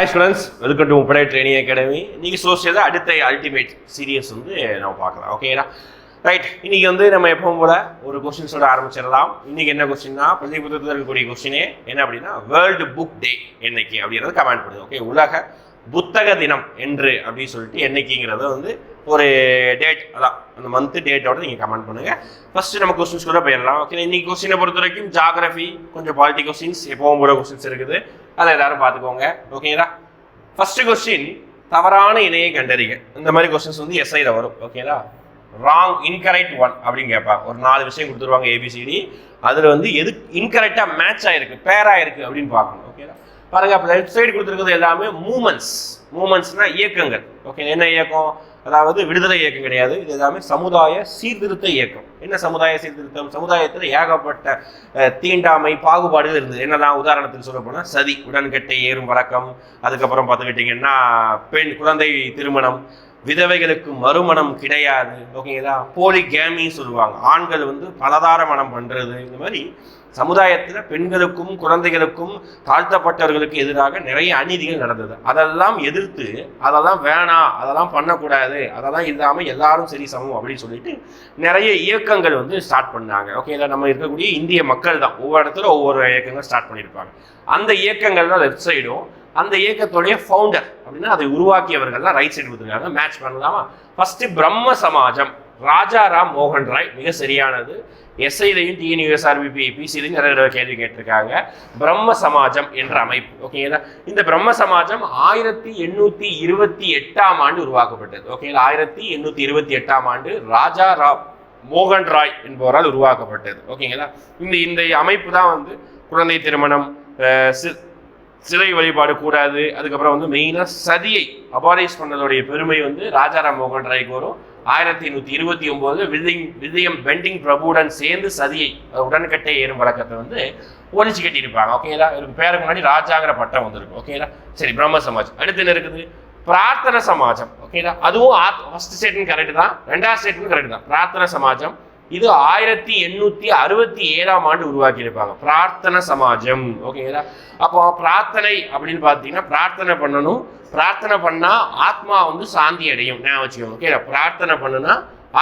Hi students welcome to முப்படை training academy இன்னைக்கு social அடுத்த அல்டிமேட் சீரியஸ் வந்து நம்ம பார்க்கலாம். ஓகேடா ரைட் இன்னைக்கு வந்து நம்ம எப்பவும் போல ஒரு கொஸ்டின்ஸோட ஆரம்பிச்சிடலாம். இன்னைக்கு என்ன கொஸ்டின்னா பள்ளி புத்தகத்தில் இருக்கக்கூடிய கொஸ்டினே என்ன அப்படின்னா வேர்ல்டு புக் டே என்னைக்கு அப்படிங்கிறது கமெண்ட் பண்ணுது. ஓகே உலக புத்தக தினம் என்று அப்படின்னு சொல்லிட்டு என்னைக்குங்கிறத வந்து ஒரு டேட் அதான் அந்த மந்த் டேட்டோட நீங்கள் கமெண்ட் பண்ணுங்கள் ஃபர்ஸ்ட் நம்ம கொஸ்டின்ஸ் கூட போயிடலாம். ஓகே இன்னைக்கு கொஸ்டினை பொறுத்த வரைக்கும் ஜாகிரபி கொஞ்சம் பாலிட்டி கொஸ்டின்ஸ் எப்பவும் போல கொஸ்டின்ஸ் இருக்குது. அதை எல்லாரும் பார்த்துக்கோங்க. ஓகேங்களா ஃபர்ஸ்ட் கொஸ்டின் தவறான இணையை கண்டறிங்க இந்த மாதிரி கொஸ்டின்ஸ் வந்து எஸ்ஐல வரும். ஓகேங்களா ராங் இன்கரெக்ட் ஒன் அப்படின்னு கேட்பாங்க ஒரு நாலு விஷயம் கொடுத்துருவாங்க ஏபிசிடி அதில் வந்து எது இன்கரெக்டாக மேட்ச் ஆயிருக்கு பேர் ஆயிருக்கு அப்படின்னு பார்க்கணும். ஓகேங்களா பாருங்க அப்போ லெஃப்ட் சைடு கொடுத்துருக்கிறது எல்லாமே மூமெண்ட்ஸ் மூமெண்ட்ஸ்னா இயக்கங்கள். ஓகே என்ன இயக்கம்? அதாவது விடுதலை இயக்கம் கிடையாது. இது எல்லாமே சமுதாய சீர்திருத்த இயக்கம். என்ன சமுதாய சீர்திருத்தம்? சமுதாயத்தில் ஏகப்பட்ட தீண்டாமை பாகுபாடுகள் இருந்தது. என்னெல்லாம் உதாரணத்துக்கு சொல்ல போனால் சதி உடன்கட்டை ஏறும் வழக்கம். அதுக்கப்புறம் பார்த்துக்கிட்டிங்கன்னா பெண் குழந்தை திருமணம் விதவைகளுக்கு மறுமணம் கிடையாது. ஓகேங்களா? போலி கேமின்னு சொல்லுவாங்க. ஆண்கள் வந்து பலதார மனம் பண்ணுறது இந்த மாதிரி சமுதாயத்தில் பெண்களுக்கும் குழந்தைகளுக்கும் தாழ்த்தப்பட்டவர்களுக்கு எதிராக நிறைய அநீதிகள் நடந்தது. அதெல்லாம் எதிர்த்து அதெல்லாம் வேணாம் அதெல்லாம் பண்ணக்கூடாது அதெல்லாம் இல்லாமல் எல்லாரும் சரி சமம் அப்படின்னு சொல்லிட்டு நிறைய இயக்கங்கள் வந்து ஸ்டார்ட் பண்ணாங்க. ஓகே இதில் நம்ம இருக்கக்கூடிய இந்திய மக்கள் தான். ஒவ்வொரு இடத்துல ஒவ்வொரு இயக்கங்கள் ஸ்டார்ட் பண்ணியிருப்பாங்க. அந்த இயக்கங்கள்லாம் லெஃப்ட் சைடும் அந்த இயக்கத்துடைய ஃபவுண்டர் அப்படின்னா அதை உருவாக்கியவர்கள்லாம் ரைட் சைடு கொடுத்துருக்காங்க. மேட்ச் பண்ணலாமா? ஃபஸ்ட்டு பிரம்ம சமாஜம். ராஜாராம் மோகன் ராய் மிக சரியானது. எஸ்ஐலையும் டிஎன்யூஎஸ்ஆர்பிபி பிசிலையும் நிறைய தடவை கேள்வி கேட்டிருக்காங்க. பிரம்ம சமாஜம் என்ற அமைப்பு. ஓகேங்களா இந்த பிரம்ம சமாஜம் ஆயிரத்தி எண்ணூத்தி இருபத்தி எட்டாம் ஆண்டு உருவாக்கப்பட்டது. ஓகேங்களா ஆயிரத்தி எண்ணூத்தி இருபத்தி எட்டாம் ஆண்டு ராஜா ராம் மோகன் ராய் என்பவரால் உருவாக்கப்பட்டது. ஓகேங்களா இந்த இந்த அமைப்பு தான் வந்து குழந்தை திருமணம் அஹ், சிலை வழிபாடு கூடாது அதுக்கப்புறம் வந்து மெயினாக சதியை அபாலிஷ் பண்ணதோடைய பெருமை வந்து ராஜாராம் மோகன் ராய்க்கு வரும். ஆயிரத்தி எண்ணூற்றி இருபத்தி ஒம்போது வில்லிங் விஜயம் பெண்டிங் பிரபுவுடன் சேர்ந்து சதியை உடன்கட்டை ஏறும் வழக்கத்தை வந்து ஒழிச்சு கட்டியிருப்பாங்க. ஓகேங்களா இவருக்கு பேருக்கு முன்னாடி ராஜாங்கிற பட்டம் வந்திருக்கும் ஓகேங்களா சரி பிரம்ம சமாஜ் அடுத்து என்ன இருக்குது? பிரார்த்தன சமாஜம். ஓகேங்களா அதுவும் ஃபர்ஸ்ட் ஸ்டேட்மெண்ட் கரெக்ட் தான். ரெண்டாவது ஸ்டேட்மெண்ட் கரெக்ட் தான். பிரார்த்தன சமாஜம். இது ஆயிரத்தி எண்ணூத்தி அறுபத்தி ஏழாம் ஆண்டு உருவாக்கி இருப்பாங்க பிரார்த்தன சமாஜம். ஓகேங்களா அப்போ பிரார்த்தனை அப்படின்னு பார்த்தீங்கன்னா பிரார்த்தனை பண்ணணும் பிரார்த்தனை பண்ணா ஆத்மா வந்து சாந்தி அடையும். நான் வச்சுக்கோங்க ஓகேடா பிரார்த்தனை பண்ணுனா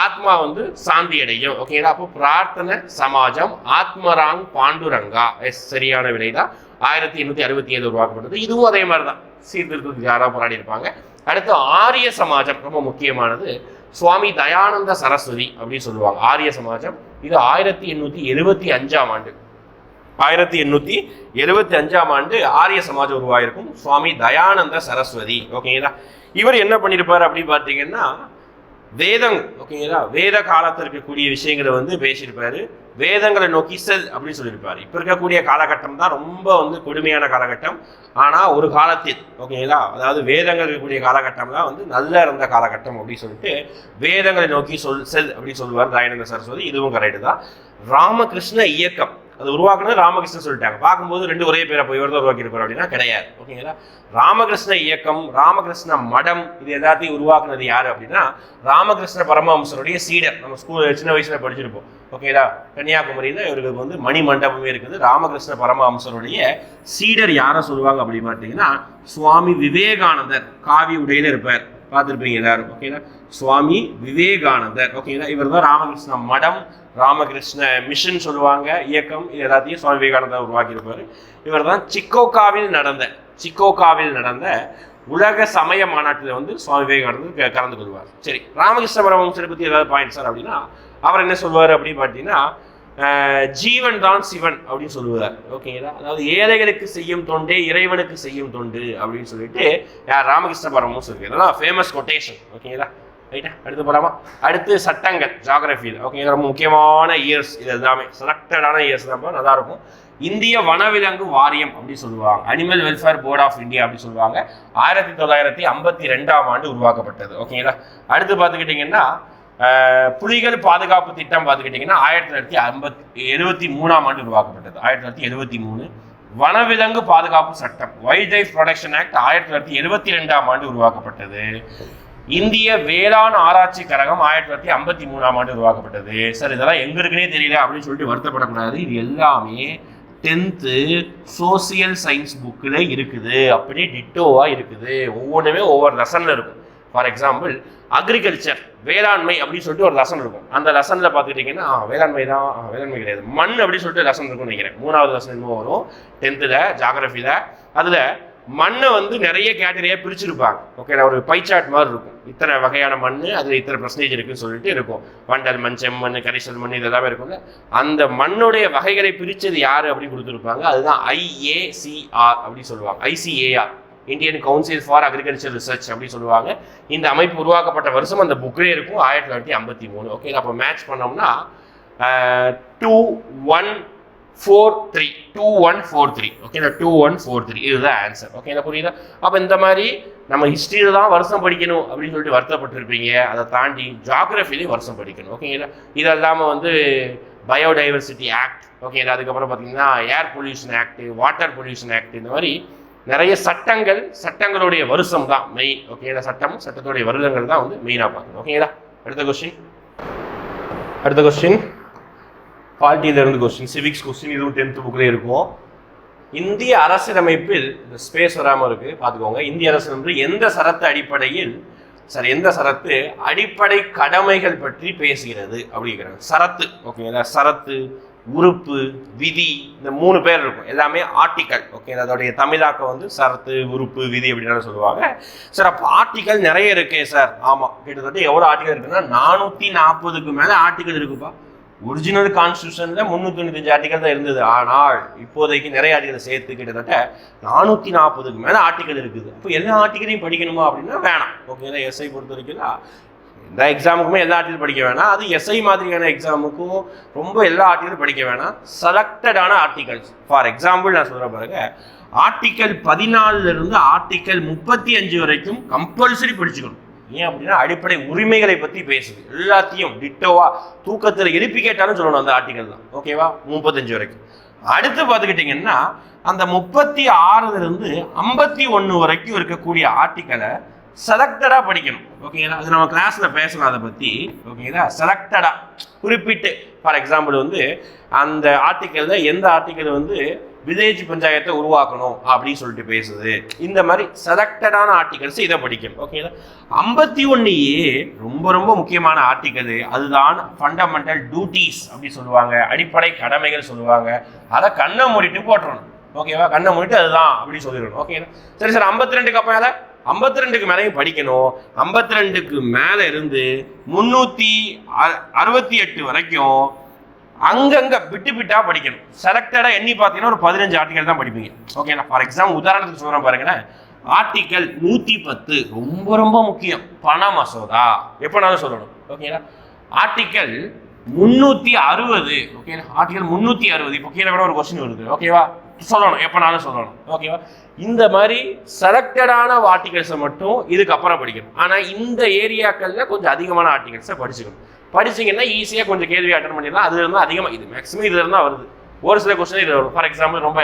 ஆத்மா வந்து சாந்தி அடையும். ஓகேங்களா அப்போ பிரார்த்தனை சமாஜம் ஆத்மராங் பாண்டுரங்கா. எஸ் சரியான விடை தான் ஆயிரத்தி எண்ணூத்தி அறுபத்தி ஏழு உருவாக்கப்பட்டது. இதுவும் அதே மாதிரி தான் சீர்திருத்தத்துக்கு யாராக போராடி இருப்பாங்க. அடுத்து ஆரிய சமாஜம் ரொம்ப முக்கியமானது. சுவாமி தயானந்த சரஸ்வதி அப்படின்னு சொல்லுவாங்க. ஆரிய சமாஜம். இது ஆயிரத்தி எண்ணூத்தி எழுபத்தி அஞ்சாம் ஆண்டு. ஆயிரத்தி எண்ணூத்தி எழுபத்தி அஞ்சாம் ஆண்டு ஆரிய சமாஜம் உருவாயிருக்கும் சுவாமி தயானந்த சரஸ்வதி ஓகேங்களா? இவர் என்ன பண்ணியிருப்பார் அப்படின்னு பார்த்தீங்கன்னா வேதம் ஓகேங்களா? வேத காலத்தில் இருக்கக்கூடிய விஷயங்களை வந்து பேசியிருப்பாரு. வேதங்களை நோக்கி செல் அப்படின்னு சொல்லியிருப்பாரு. இப்போ இருக்கக்கூடிய காலகட்டம் தான் ரொம்ப வந்து கொடுமையான காலகட்டம். ஆனால் ஒரு காலத்தில் ஓகேங்களா? அதாவது வேதங்கள் இருக்கக்கூடிய காலகட்டம் தான் வந்து நல்லா இருந்த காலகட்டம் அப்படின்னு சொல்லிட்டு வேதங்களை நோக்கி சொல் செல் அப்படின்னு சொல்லுவார் தயானந்த சரஸ்வதி. இதுவும் கரெக்டு தான். ராமகிருஷ்ண இயக்கம். அது உருவாக்குனது ராமகிருஷ்ணன் சொல்லிட்டாங்க. பார்க்கும்போது ரெண்டு ஒரே பேரை போய் தான் உருவாக்கியிருப்பார் அப்படின்னா கிடையாது. ஓகேங்களா? ராமகிருஷ்ண இயக்கம் ராமகிருஷ்ண மடம் இது எல்லாத்தையும் உருவாக்குனது யார் அப்படின்னா ராமகிருஷ்ண பரமஹம்சருடைய சீடர். நம்ம ஸ்கூல் சின்ன வயசுல படிச்சிருப்போம். ஓகேங்களா? கன்னியாகுமரியில் இவருக்கு வந்து மணி மண்டபமே இருக்குது. ராமகிருஷ்ண பரமஹம்சருடைய சீடர் யாரை சொல்லுவாங்க அப்படின்னு பார்த்தீங்கன்னா சுவாமி விவேகானந்தர் காவி உடையில இருப்பார். பார்த்துருப்பீங்க எல்லாரும் ஓகேங்களா சுவாமி விவேகானந்தர் ஓகேங்களா இவர் தான் ராமகிருஷ்ண மடம் ராமகிருஷ்ண மிஷன் சொல்லுவாங்க இயக்கம் இது எல்லாத்தையும் சுவாமி விவேகானந்தர் உருவாக்கியிருப்பார். இவர் தான் சிக்கோகாவில் நடந்த சிக்கோகாவில் நடந்த உலக சமய மாநாட்டில் வந்து சுவாமி விவேகானந்தர் க- கலந்து கொள்வார். சரி ராமகிருஷ்ண பரமஹம்சரை பற்றி ஏதாவது பாயிண்ட் சார் அப்படின்னா அவர் என்ன சொல்வார் அப்படின்னு பார்த்தீங்கன்னா ஜீவன் தான் சிவன் அப்படின்னு சொல்லுவார் ஓகேங்களா அதாவது ஏழைகளுக்கு செய்யும் தொண்டே இறைவனுக்கு செய்யும் தொண்டு அப்படின்னு சொல்லிட்டு யார்? ராமகிருஷ்ண பரமும் இருக்கு ஃபேமஸ் கொட்டேஷன் ஓகேங்களா ரைட்டா அடுத்து போகலாமா அடுத்து சட்டங்கள் ஜாகிரபியில் ஓகேங்களா ரொம்ப முக்கியமான இயர்ஸ் இது எல்லாமே. செலக்டடான இயர்ஸ் தான் நல்லா இருக்கும். இந்திய வனவிலங்கு வாரியம் அப்படின்னு சொல்லுவாங்க. Animal welfare board of India அப்படின்னு சொல்லுவாங்க. ஆயிரத்தி தொள்ளாயிரத்தி ஐம்பத்தி ரெண்டாம் ஆண்டு உருவாக்கப்பட்டது. ஓகேங்களா அடுத்து பார்த்துக்கிட்டிங்கன்னா புலிகள் பாதுகாப்பு திட்டம் பார்த்துக்கிட்டிங்கன்னா ஆயிரத்தி தொள்ளாயிரத்தி ஐம்பத்தி எழுபத்தி மூணாம் ஆண்டு உருவாக்கப்பட்டது. ஆயிரத்தி தொள்ளாயிரத்தி எழுபத்தி மூணு. வனவிலங்கு பாதுகாப்பு சட்டம் வைல்ட் லைஃப் ப்ரொடக்ஷன் ஆக்ட் ஆயிரத்தி தொள்ளாயிரத்தி எழுபத்தி ரெண்டாம் ஆண்டு உருவாக்கப்பட்டது. இந்திய வேளாண் ஆராய்ச்சி கழகம் ஆயிரத்தி தொள்ளாயிரத்தி ஐம்பத்தி மூணாம் ஆண்டு உருவாக்கப்பட்டது. சார் இதெல்லாம் எங்க இருக்குன்னே தெரியல அப்படின்னு சொல்லிட்டு வருத்தப்படக்கூடாது. இது எல்லாமே டென்த்து சோசியல் சயின்ஸ் புக்கில் இருக்குது. அப்படியே டிட்டோவாக இருக்குது. ஒவ்வொன்றுமே ஒவ்வொரு லெசனில் இருக்கும். ஃபார் எக்ஸாம்பிள் அக்ரிகல்ச்சர் வேளாண்மை அப்படின்னு சொல்லிட்டு ஒரு லெசன் இருக்கும். அந்த லெசனில் பார்த்துக்கிட்டிங்கன்னா வேளாண்மை தான் வேளாண்மை கிடையாது. மண் அப்படின்னு சொல்லிட்டு லெசன் இருக்கும்னு நினைக்கிறேன். மூணாவது லெசன் என்ன வரும்? டென்த்தில் ஜாகிரஃபியில் அதில் மண்ணை வந்து நிறைய கேட்டகரியாக பிரிச்சிருப்பாங்க. ஓகே ஒரு பைச்சாட் மாதிரி இருக்கும். இத்தனை வகையான மண் அதில் இத்தனை பர்சன்டேஜ் இருக்குன்னு சொல்லிட்டு இருக்கும். வண்டல் மண் செம்மண் கரிசல் மண் இதெல்லாம் இருக்கும்ல. அந்த மண்ணுடைய வகைகளை பிரித்தது யார் அப்படின்னு கொடுத்துருப்பாங்க? அதுதான் ஐஏசிஆர் அப்படின்னு சொல்லுவாங்க. ICAR Indian council for agriculture research அப்படின்னு சொல்லுவாங்க. இந்த அமைப்பு உருவாக்கப்பட்ட வருஷம் அந்த புக்கிலே இருக்கும் ஆயிரத்தி தொள்ளாயிரத்தி ஐம்பத்தி மூணு. ஓகே அப்போ மேட்ச் பண்ணோம்னா two one four three two one four three ஓகேங்களா டூ ஒன் ஃபோர் த்ரீ இதுதான் ஆன்சர் ஓகேங்களா புரியுதா? அப்போ இந்த மாதிரி நம்ம ஹிஸ்ட்ரியில் தான் வருஷம் படிக்கணும் அப்படின்னு சொல்லிட்டு வருத்தப்பட்டிருப்பீங்க. அதை தாண்டி ஜாகிரஃபிலையும் வருஷம் படிக்கணும். ஓகேங்களா இது இல்லாமல் வந்து பயோடைவர்சிட்டி ஆக்ட் ஓகேங்களா அதுக்கப்புறம் பார்த்தீங்கன்னா air pollution act water pollution act இந்த மாதிரி நிறைய சட்டங்கள் சட்டங்களுடைய வருஷம் தான் மெயின் ஓகேங்களா சட்டம் சட்டத்துடைய வருடங்கள் தான் வந்து மெயினாக பார்க்கணும். ஓகேங்களா அடுத்த கொஸ்டின் அடுத்த கொஸ்டின் பாலிட்டியில இருந்து கொஸ்டின் சிவிக்ஸ் கொஸ்டின் இதுவும் டென்த் புக்கில் இருக்கும். இந்திய அரசியலமைப்பில் இந்த ஸ்பேஸ் வராமல் இருக்குது பார்த்துக்கோங்க. இந்திய அரசியலமைப்பு எந்த சரத்து அடிப்படையில் சார் எந்த சரத்து அடிப்படை கடமைகள் பற்றி பேசுகிறது அப்படிங்கிறாங்க. சரத்து ஓகேங்களா சரத்து உறுப்பு விதி இந்த மூணு பேர் இருக்கும். எல்லாமே ஆர்டிக்கல் ஓகே அதோடைய தமிழாக்கம் வந்து சரத்து உறுப்பு விதி அப்படின்னு சொல்லுவாங்க. சார் அப்போ ஆர்டிக்கல் நிறைய இருக்கே சார் ஆமாம் கிட்டத்தட்ட எவ்வளோ ஆர்டிக்கல் இருக்குன்னா நானூற்றி நாற்பதுக்கு மேலே ஆர்டிக்கல் இருக்குப்பா. ஒரிஜினல் கான்ஸ்டியூஷனில் முந்நூற்றி தொண்ணூத்தஞ்சு ஆர்டிக்கல் தான் இருந்தது. ஆனால் இப்போதைக்கு நிறைய ஆர்டிக்கல் சேர்த்து கிட்டத்தட்ட நானூற்றி நாற்பதுக்கு மேலே ஆர்டிக்கல் இருக்குது. இப்போ எல்லா ஆர்டிக்கலையும் படிக்கணுமா அப்படின்னா வேணாம். ஓகேங்களா எஸ்ஐ பொறுத்த வரைக்கும் எந்த எக்ஸாமுக்குமே எல்லா ஆர்டிக்கல் படிக்க வேணாம். அது எஸ்ஐ மாதிரியான எக்ஸாமுக்கும் ரொம்ப எல்லா ஆர்டிக்கலும் படிக்க வேணாம். செலக்டடான ஆர்டிகல்ஸ் ஃபார் எக்ஸாம்பிள் நான் சொல்கிற பாருங்க. ஆர்டிக்கல் பதினாலுலேருந்து ஆர்டிக்கல் முப்பத்தி அஞ்சு வரைக்கும் கம்பல்சரி படிச்சுக்கணும். ஏன் அப்படின்னா அடிப்படை உரிமைகளை பற்றி பேசுது. எல்லாத்தையும் டிட்டோவா தூக்கத்தில் எழுப்பி கேட்டாலும் சொல்லணும் அந்த ஆர்டிக்கல் தான் ஓகேவா முப்பத்தஞ்சு வரைக்கும். அடுத்து பார்த்துக்கிட்டிங்கன்னா அந்த முப்பத்தி ஆறுலேருந்து ஐம்பத்தி ஒன்று வரைக்கும் இருக்கக்கூடிய ஆர்டிக்கலை செலக்டடாக படிக்கணும். ஓகேங்களா அது நம்ம கிளாஸில் பேசணும் அதை பற்றி ஓகேங்களா செலக்டடாக குறிப்பிட்டு ஃபார் எக்ஸாம்பிள் வந்து அந்த ஆர்டிக்கலில் எந்த ஆர்டிக்கல் வந்து வில்லேஜ் பஞ்சாயத்தை உருவாக்கணும் அப்படின்னு சொல்லிட்டு பேசுது. இந்த மாதிரி செலக்டடான ஆர்டிகல்ஸ் இதை படிக்கணும். ஓகேங்களா ஐம்பத்தி ஒன்றுயே ரொம்ப ரொம்ப முக்கியமான ஆர்டிக்கல் அதுதான் ஃபண்டமெண்டல் டியூட்டிஸ் அப்படின்னு சொல்லுவாங்க. அடிப்படை கடமைகள் சொல்லுவாங்க. அதை கண்ணை மூடிட்டு போட்டுறணும். ஓகேவா கண்ணை மூடிட்டு அதுதான் அப்படின்னு சொல்லிடணும். ஓகேங்களா சரி சார் ஐம்பத்தி ரெண்டுக்கு அப்போ மேலே ஐம்பத்தி ரெண்டுக்கு மேலேயும் படிக்கணும். ஐம்பத்தி ரெண்டுக்கு மேலே இருந்து முந்நூற்றி அறுபத்தி எட்டு வரைக்கும் அங்கங்கே விட்டு விட்டா படிக்கணும். செலக்டடாக எண்ணி பார்த்தீங்கன்னா ஒரு பதினஞ்சு ஆர்டிகல் தான் படிப்பீங்க. ஓகேண்ணா ஃபார் எக்ஸாம்பிள் உதாரணத்துக்கு சொல்கிறேன் பாருங்களேன். ஆர்டிக்கல் நூற்றி பத்து ரொம்ப ரொம்ப முக்கியம். பண மசோதா. எப்போனாலும் சொல்லணும். ஓகேங்களா ஆர்டிக்கல் முந்நூற்றி அறுபது. ஓகேங்களா ஆர்டிக்கல் முந்நூற்றி அறுபது. இப்போ கீழே கூட ஒரு கொஸ்டின் வருது. ஓகேவா சொல்லணும். எப்போனாலும் சொல்லணும். ஓகேவா இந்த மாதிரி செலக்டடான ஆர்டிகல்ஸை மட்டும் இதுக்கப்புறம் படிக்கணும். ஆனால் இந்த ஏரியாக்களில் கொஞ்சம் அதிகமான ஆர்டிகல்ஸை படிச்சுக்கணும். படிச்சிங்கன்னா ஈஸியாக கொஞ்சம் கேள்வி அட்டன் பண்ணிடலாம். அதுல இருந்தால் அதிகமாக இது மேக்ஸிமம் இதில் இருந்தால் வருது. ஒரு சில கொஸ்டின் இது வரும். ஃபார் எக்ஸாம்பிள் ரொம்ப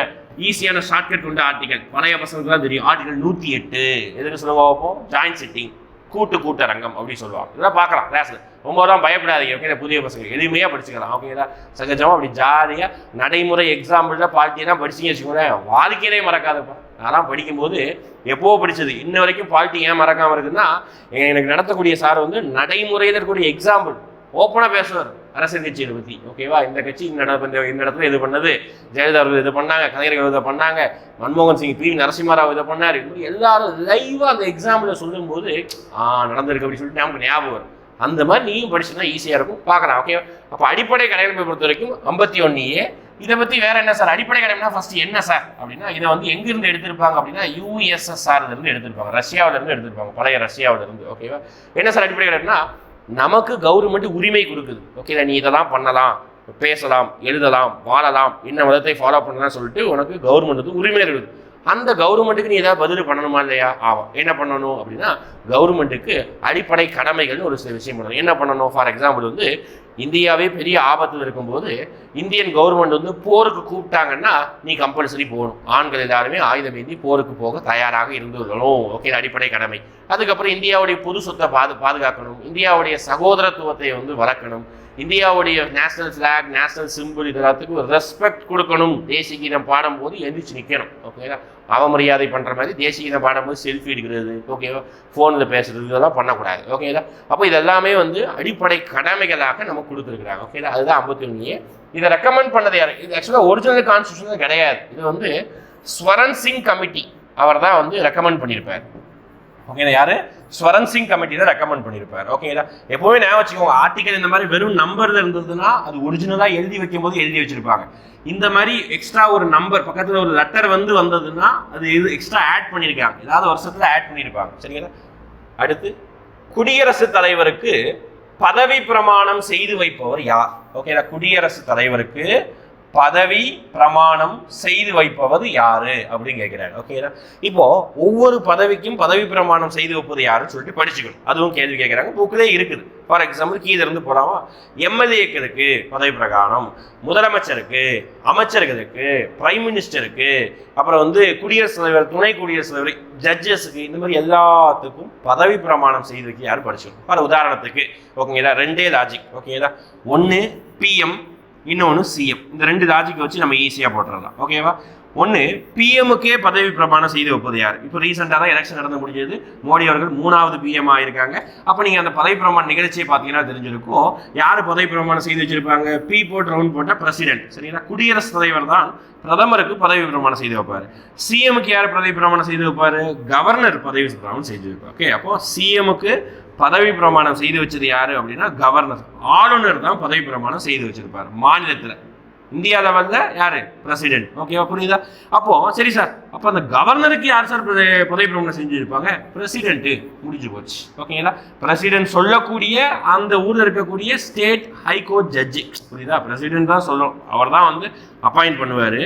ஈஸியான ஷார்ட்கட் கொண்ட ஆர்டிகல் பழைய பசங்களுக்கு தான் தெரியும். ஆர்டிகல் நூற்றி எட்டு. எதுக்கு சொல்லுவாங்க பார்ப்போம் ஜாயின்ட் சிட்டிங் கூட்டு கூட்டரங்கம் அப்படின்னு சொல்லுவாங்க. இதெல்லாம் பார்க்கலாம். கிளாஸில் ரொம்பலாம் பயப்படாதீங்க. ஓகே புதிய பசங்க எளிமையாக படிச்சுக்கலாம். ஓகேங்களா சகஜமாக அப்படி ஜாலியாக நடைமுறை எக்ஸாம்பிளில் பாலிட்டியெல்லாம் படிச்சிங்க வச்சுக்கோங்களேன். வாழ்க்கையிலே மறக்காதப்பா. நான்லாம் படிக்கும்போது எப்போ படிச்சது? இன்ன வரைக்கும் பாலிட்டி ஏன் மறக்காமல் இருக்குன்னா எனக்கு நடத்தக்கூடிய சார் வந்து நடைமுறையில் இருக்கக்கூடிய எக்ஸாம்பிள் ஓப்பனாக பேசுவார். அரசியல் கட்சியை பற்றி ஓகேவா இந்த கட்சி இந்த இடத்துல இந்த- இந்த இடத்துல இது பண்ணது. ஜெயலலிதா அவர்கள் இது பண்ணாங்க கலைஞர்கள் இதை பண்ணாங்க மன்மோகன் சிங் பி நரசிம்மராவ் இதை பண்ணார். எல்லாரும் லைவாக அந்த எக்ஸாம்பிள் சொல்லும்போது ஆ நடந்திருக்கு அப்படின்னு சொல்லிட்டு நமக்கு ஞாபகம் வரும். அந்த மாதிரி நீயும் படிச்சுன்னா ஈஸியாக இருக்கும். பார்க்கலாம் ஓகே அப்போ அடிப்படை கடமைப்பை பொறுத்த வரைக்கும் ஐம்பத்தி ஒன்றையே இதை பற்றி வேற என்ன சார்? அடிப்படை கடமைனா ஃபர்ஸ்ட் என்ன சார்? அப்படின்னா இதை வந்து எங்கிருந்து எடுத்திருப்பாங்க அப்படின்னா யூஎஸ்எஸ்ஆர் இருந்து எடுத்திருப்பாங்க. ரஷ்யாவில இருந்து எடுத்திருப்பாங்க. பழைய ரஷ்யாவில இருந்து ஓகேவா என்ன சார் அடிப்படை கடமைனா நமக்கு கவர்மெண்ட் உரிமை கொடுக்குது. ஓகே நீ இதெல்லாம் பண்ணலாம். பேசலாம் எழுதலாம் வாழலாம் என்ன மதத்தை ஃபாலோ பண்ணலாம் சொல்லிட்டு உனக்கு கவர்மெண்ட் வந்து உரிமை இருக்குது அந்த கவர்மெண்ட்டுக்கு நீ ஏதாவது பதில் பண்ணணுமா இல்லையா? ஆகும் என்ன பண்ணணும் அப்படின்னா கவர்மெண்ட்டுக்கு அடிப்படை கடமைகள்னு ஒரு சில விஷயம் பண்ணணும். என்ன பண்ணணும்? ஃபார் எக்ஸாம்பிள் வந்து இந்தியாவே பெரிய ஆபத்தில் இருக்கும்போது இந்தியன் கவர்மெண்ட் வந்து போருக்கு கூப்பிட்டாங்கன்னா நீ கம்பல்சரி போகணும். ஆண்கள் எல்லாருமே ஆயுதம் ஏந்தி போருக்கு போக தயாராக இருந்துள்ளணும் ஓகே அடிப்படை கடமை. அதுக்கப்புறம் இந்தியாவுடைய பொது சொத்தை பாது பாதுகாக்கணும். இந்தியாவுடைய சகோதரத்துவத்தை வந்து வளர்க்கணும். இந்தியாவுடைய நேஷனல் ஃபிளாக் நேஷனல் சிம்பிள் இது எல்லாத்துக்கும் ஒரு ரெஸ்பெக்ட் கொடுக்கணும். தேசிய கீதம் பாடும்போது எழுந்திரிச்சு நிற்கணும் ஓகேங்களா அவமரியாதை பண்ணுற மாதிரி தேசிய கீதம் பாடும்போது செல்ஃபி எடுக்கிறது. ஓகேவா ஃபோனில் பேசுறது இதெல்லாம் பண்ணக்கூடாது. ஓகேங்களா அப்போ இது எல்லாமே வந்து அடிப்படை கடமைகளாக நம்ம கொடுத்துருக்குறாங்க. ஓகேங்களா அதுதான் ஐம்பத்தி ஒன்றுலேயே இதை ரெக்கமெண்ட் பண்ணது யார்? இது ஆக்சுவலாக ஒரிஜினல் கான்ஸ்டியூஷன் கிடையாது. இது வந்து ஸ்வரன் சிங் கமிட்டி. அவர் தான் வந்து ரெக்கமெண்ட் பண்ணியிருப்பார். ஓகேங்களா யாரு? ஸ்வரன் சிங் கமிட்டி தான் ரெக்கமெண்ட் பண்ணியிருப்பார் ஓகேங்களா? எப்பவுமே ஞாபகம் வச்சுக்கோங்க ஆர்டிகல் இந்த மாதிரி வெறும் நம்பர்ல இருந்ததுன்னா அது ஒரிஜினலாக எழுதி வைக்கும் போது எழுதி வச்சிருப்பாங்க. இந்த மாதிரி எக்ஸ்ட்ரா ஒரு நம்பர் பக்கத்தில் ஒரு லெட்டர் வந்து வந்ததுன்னா அது இது எக்ஸ்ட்ரா ஆட் பண்ணியிருக்காங்க ஏதாவது வருஷத்துல ஆட் பண்ணியிருப்பாங்க சரிங்களா? அடுத்து குடியரசுத் தலைவருக்கு பதவி பிரமாணம் செய்து வைப்பவர் யார்? ஓகேங்களா? குடியரசுத் தலைவருக்கு பதவி பிரமாணம் செய்து வைப்பவது யாரு? அப்படின்னு கேட்கிறாரு ஓகேங்களா இப்போ ஒவ்வொரு பதவிக்கும் பதவி பிரமாணம் செய்து வைப்பது யாருன்னு சொல்லிட்டு படிச்சுக்கணும். அதுவும் கேள்வி கேட்குறாங்க புக்கிலே இருக்குது. ஃபார் எக்ஸாம்பிள் கீழே இருந்து போகலாமா எம்எல்ஏக்களுக்கு பதவி பிரகாரம் முதலமைச்சருக்கு அமைச்சர்களுக்கு பிரைம் மினிஸ்டருக்கு அப்புறம் வந்து குடியரசுத் தலைவர் துணை குடியரசுத் தலைவர் ஜட்ஜஸுக்கு இந்த மாதிரி எல்லாத்துக்கும் பதவி பிரமாணம் செய்து வைக்க யாரும் படிச்சுக்கணும்? ஃபார் உதாரணத்துக்கு ஓகேங்களா ரெண்டே லாஜிக் ஓகேங்களா ஒன்று பிஎம் இன்னொன்று சிஎம் இந்த ரெண்டு லாஜிக்கை வச்சு நம்ம ஈஸியாக போட்டுடலாம் ஓகேவா ஒன்று பிஎம்முக்கே பதவி பிரமாணம் செய்து வைப்பது யார்? இப்போ ரீசெண்டாக தான் எலெக்ஷன் நடந்து முடிஞ்சது. மோடி அவர்கள் மூணாவது பிஎம் ஆயிருக்காங்க அப்போ நீங்கள் அந்த பதவி பிரமாண நிகழ்ச்சியை பார்த்தீங்கன்னா தெரிஞ்சிருக்கும். யார் பதவி பிரமாணம் செய்து வச்சிருப்பாங்க? பி போட்டு ரவுண்ட் போட்டால் பிரசிடென்ட் சரிங்களா? குடியரசுத் தலைவர் தான் பிரதமருக்கு பதவி பிரமாணம் செய்து வைப்பார். சிஎம்க்கு யார் பதவி பிரமாணம் செய்து வைப்பார்? கவர்னர் பதவி பிரமாணம் செய்து வைப்பார். ஓகே அப்போ சிஎம்முக்கு பதவி பிரமாணம் செய்து வச்சது யார் அப்படின்னா கவர்னர் ஆளுநர் தான் பதவி பிரமாணம் செய்து வச்சிருப்பார் மாநிலத்தில். இந்தியா வந்த யார்? பிரசிடென்ட் ஓகேவா புரியுதா? அப்போ சரி சார் அப்போ அந்த கவர்னருக்கு யார் சார் புதை பதவி செஞ்சுருப்பாங்க? பிரசிடென்ட்டு முடிஞ்சு போச்சு. ஓகேங்களா பிரசிடென்ட் சொல்லக்கூடிய அந்த ஊரில் இருக்கக்கூடிய ஸ்டேட் ஹைகோர்ட் ஜட்ஜி புரியுதா? பிரசிடென்ட் தான் சொல்லணும். அவர் தான் வந்து அப்பாயிண்ட் பண்ணுவார்.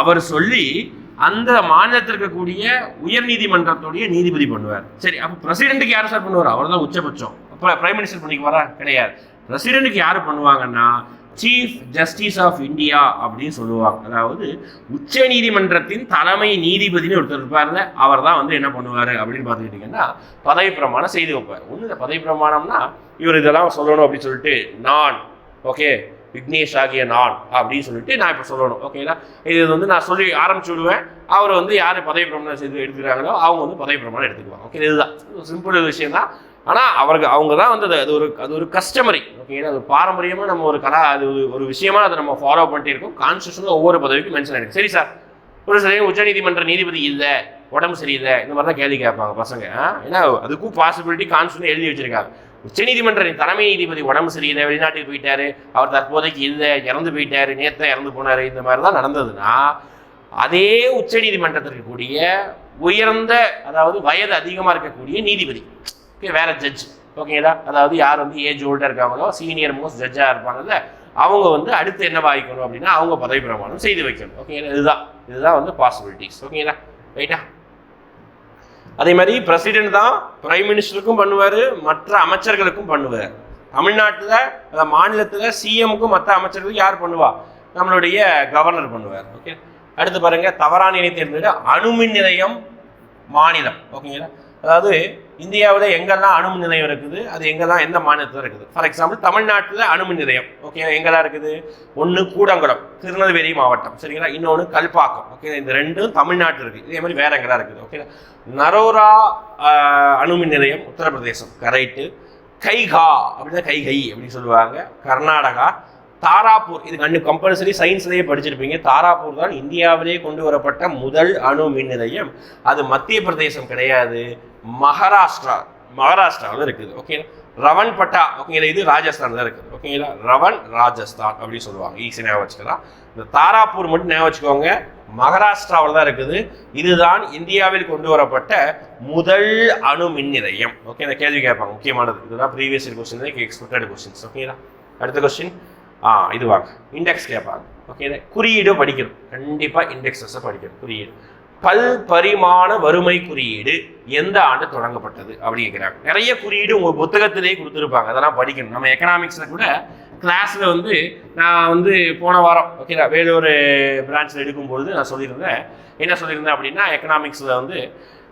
அவர் சொல்லி அந்த மாநிலத்தில் இருக்கக்கூடிய உயர் நீதிமன்றத்துடைய நீதிபதி பண்ணுவார். சரி அப்போ பிரசிடென்ட்டுக்கு யார் சார் பண்ணுவார்? அவர் தான் உச்சபட்சம். அப்போ பிரைம் மினிஸ்டர் பண்ணிக்குவாரா கிடையாது. பிரசிடென்ட்டுக்கு யார் பண்ணுவாங்கன்னா சீஃப் ஜஸ்டிஸ் ஆஃப் இந்தியா அப்படின்னு சொல்லுவாங்க. அதாவது உச்ச நீதிமன்றத்தின் தலைமை நீதிபதினு ஒருத்தர் இருப்பார்ல அவர் தான் வந்து என்ன பண்ணுவார் அப்படின்னு பார்த்துக்கிட்டிங்கன்னா பதவி பிரமாணம் செய்து வைப்பார். ஒன்று இந்த பதவி பிரமாணம்னா இவர் இதெல்லாம் சொல்லணும் அப்படின்னு சொல்லிட்டு நான் ஓகே விக்னேஷ் ஆகிய நான் அப்படின்னு சொல்லிட்டு நான் இப்போ சொல்லணும் ஓகேங்களா இது வந்து நான் சொல்லி ஆரம்பிச்சு விடுவேன். அவர் வந்து யார் பதவி பிரமாணம் செய்து எடுத்துக்கிறாங்களோ அவங்க வந்து பதவி பிரமாணம் எடுத்துக்குவாங்க ஓகே இதுதான். சிம்பிள் விஷயம் தான் ஆனால் அவருக்கு அவங்க தான் வந்து அது- அது ஒரு அது ஒரு கஸ்டமரி ஓகேங்களா அது பாரம்பரியமாக நம்ம ஒரு கலா அது ஒரு- ஒரு விஷயமா அதை நம்ம ஃபாலோ பண்ணிட்டு இருக்கோம். கான்ஸ்டியூஷனில் ஒவ்வொரு பதவிக்கும் மென்ஷன் ஆகிடும் சரி சார் ஒரு சில உச்சநீதிமன்ற நீதிபதி இல்லை உடம்பு சரியில்லை இந்த மாதிரி தான் கேள்வி கேட்பாங்க பசங்க. ஆ? ஏன்னா அதுக்கும் பாசிபிலிட்டி கான்ஸ்டியூஷன் எழுதி வச்சிருக்காங்க உச்சநீதிமன்ற தலைமை நீதிபதி உடம்பு சரியில்லை வெளிநாட்டுக்கு போயிட்டாரு அவர் தற்போதைக்கு இல்லை இறந்து போயிட்டாரு நேற்று தான் இறந்து போனாரு இந்த மாதிரி தான் நடந்ததுன்னா அதே உச்சநீதிமன்றத்திற்கு கூடிய உயர்ந்த அதாவது வயது அதிகமாக இருக்கக்கூடிய நீதிபதி. வேற ஜட்ஜ் ஓகேங்களா அதாவது யார் வந்து ஏஜ் ஓல்டாக இருக்காங்களோ சீனியர் மோஸ்ட் ஜட்ஜாக இருப்பாங்கல்ல அவங்க வந்து அடுத்து என்ன வாய்க்கணும் அப்படின்னா அவங்க பதவி பிரமாணம் செய்து வைக்கணும். ஓகேங்களா இதுதான். இதுதான் வந்து பாசிபிலிட்டிஸ் ஓகேங்களா ரைட்டா அதே மாதிரி பிரசிடென்ட் தான் பிரைம் மினிஸ்டருக்கும் பண்ணுவார் மற்ற அமைச்சர்களுக்கும் பண்ணுவார். தமிழ்நாட்டில் அந்த மாநிலத்தில் சிஎம்க்கும் மற்ற அமைச்சர்களுக்கும் யார் பண்ணுவா? நம்மளுடைய கவர்னர் பண்ணுவார். ஓகே அடுத்து பாருங்க தவறான இணை தேர்ந்தெடு அணுமின் நிலையம் மாநிலம். ஓகேங்களா அதாவது இந்தியாவில் எங்கெல்லாம் அணுமின் நிலையம் இருக்குது? அது எங்கெல்லாம் எந்த மாநிலத்தில் இருக்குது? ஃபார் எக்ஸாம்பிள் தமிழ்நாட்டில் அணுமின் நிலையம். ஓகே எங்கெல்லாம் இருக்குது? ஒன்று கூடங்குளம் திருநெல்வேலி மாவட்டம். சரிங்களா? இன்னொன்று கல்பாக்கம். ஓகே இந்த ரெண்டும் தமிழ்நாட்டில் இருக்குது இதே மாதிரி வேற எங்கெல்லாம் இருக்குது? ஓகே நரோரா அணுமின் நிலையம் உத்தரப்பிரதேசம். கரைட்டு கைகா அப்படின்னா கைகை அப்படின்னு சொல்லுவாங்க. கர்நாடகா தாராப்பூர் இது கண்டு கம்பல்சரி சயின்ஸ்லேயே படிச்சிருப்பீங்க. தாராப்பூர் தான் இந்தியாவிலேயே கொண்டு வரப்பட்ட முதல் அணு மின் நிலையம். அது மத்திய பிரதேசம் கிடையாது மகாராஷ்டிரா. மகாராஷ்டிராவில் இருக்குது ஓகே ரவன் பட்டா ஓகேங்களா இது ராஜஸ்தான் தான் இருக்குது ஓகேங்களா ரவன் ராஜஸ்தான் அப்படின்னு சொல்லுவாங்க ஈஸி ஞாபகம் வச்சுக்கலாம் இந்த தாராப்பூர் மட்டும் ஞாபகம் வச்சுக்கோங்க மகாராஷ்டிராவில் தான் இருக்குது. இதுதான் இந்தியாவில் கொண்டு வரப்பட்ட முதல் அணு மின் நிலையம் ஓகே இந்த கேள்வி கேட்பாங்க முக்கியமானது. இதுதான் ப்ரீவியஸ் கொஸ்டின் எக்ஸ்பெக்டட் கொஸ்டின்ஸ் ஓகேங்களா அடுத்த கொஸ்டின் ஆ இது வாங்க. இண்டெக்ஸ் கேட்பாங்க. ஓகே குறியீடு படிக்கணும். கண்டிப்பாக இண்டெக்ஸஸை படிக்கணும். குறியீடு. பல் பரிமாண வறுமை குறியீடு எந்த ஆண்டு தொடங்கப்பட்டது அப்படி கேட்குறாங்க. நிறைய குறியீடு உங்கள் புத்தகத்திலேயே கொடுத்துருப்பாங்க. அதெல்லாம் படிக்கணும். நம்ம எக்கனாமிக்ஸில் கூட கிளாஸில் வந்து நான் வந்து போன வாரம் ஓகேங்களா வேறொரு பிரான்ச்சில் எடுக்கும்பொழுது நான் சொல்லியிருந்தேன். என்ன சொல்லியிருந்தேன் அப்படின்னா எக்கனாமிக்ஸில் வந்து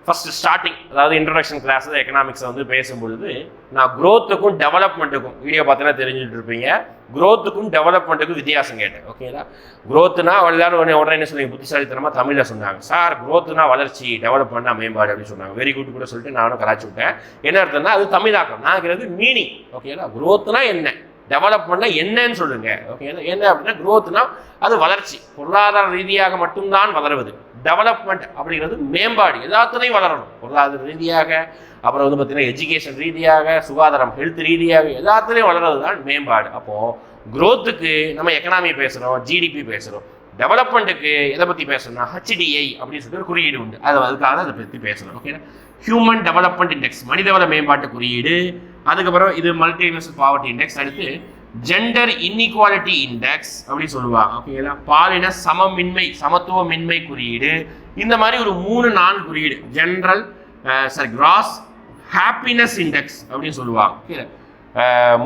ஃபஸ்ட்டு ஸ்டார்டிங் அதாவது இன்ட்ரடக்ஷன் கிளாஸ் எக்கனாமிக்ஸ் வந்து பேசும்பொழுது நான் க்ரோத்துக்கும் டெவலப்மெண்ட்டுக்கும் வீடியோ பார்த்தீங்கன்னா தெரிஞ்சுட்டு இருப்பீங்க க்ரோத்துக்கும் டெவலப்மெண்ட்டுக்கும் வித்தியாசம் கேட்டேன். ஓகேங்களா growth-னா எல்லாரும் உடனே உடனே என்ன சொல்லி புத்திசாலித்தனமாக தமிழில் சொன்னாங்க. சார் growth-னா வளர்ச்சி டெவலப்மெண்ட்னா மேம்பாடு அப்படின்னு சொன்னாங்க. வெரி குட் கூட சொல்லிட்டு நானும் கலாச்சி விட்டேன். என்ன அர்த்தம்னா அது தமிழாக்கம். நான் இருக்கிறது மீனிங் ஓகேங்களா growth-னா என்ன? டெவலப்மெண்ட்னா என்னன்னு சொல்லுங்க. ஓகே என்ன அப்படின்னா குரோத்னா அது வளர்ச்சி. பொருளாதார ரீதியாக மட்டும்தான் வளருவது. டெவலப்மெண்ட் அப்படிங்கிறது மேம்பாடு. எல்லாத்துலையும் வளரணும். பொருளாதார ரீதியாக அப்புறம் வந்து பார்த்தீங்கன்னா எஜுகேஷன் ரீதியாக சுகாதாரம் ஹெல்த் ரீதியாக எல்லாத்துலேயும் வளர்றது தான் மேம்பாடு. அப்போது குரோத்துக்கு நம்ம எக்கனாமி பேசுகிறோம் ஜிடிபி பேசுகிறோம் டெவலப்மெண்ட்டுக்கு எதை பற்றி பேசணும்னா ஹெச்டிஐ அப்படின்னு சொல்லிட்டு ஒரு குறியீடு உண்டு. அது அதுக்காக அதை பற்றி பேசணும் ஓகேனா ஹியூமன் டெவலப்மெண்ட் இண்டெக்ஸ் மனிதவள மேம்பாட்டு குறியீடு அதுக்கப்புறம் இது மல்டி யூனிவர்சல் பாவர்ட்டி இண்டெக்ஸ் அடுத்து ஜெண்டர் இன்இக்வாலிட்டி இண்டெக்ஸ் அப்படின்னு சொல்லுவாங்க. ஓகேங்களா பாலின சமமின்மை சமத்துவமின்மை குறியீடு. இந்த மாதிரி ஒரு மூணு நாலு குறியீடு. General sorry gross happiness index அப்படின்னு சொல்லுவாங்க. ஓகே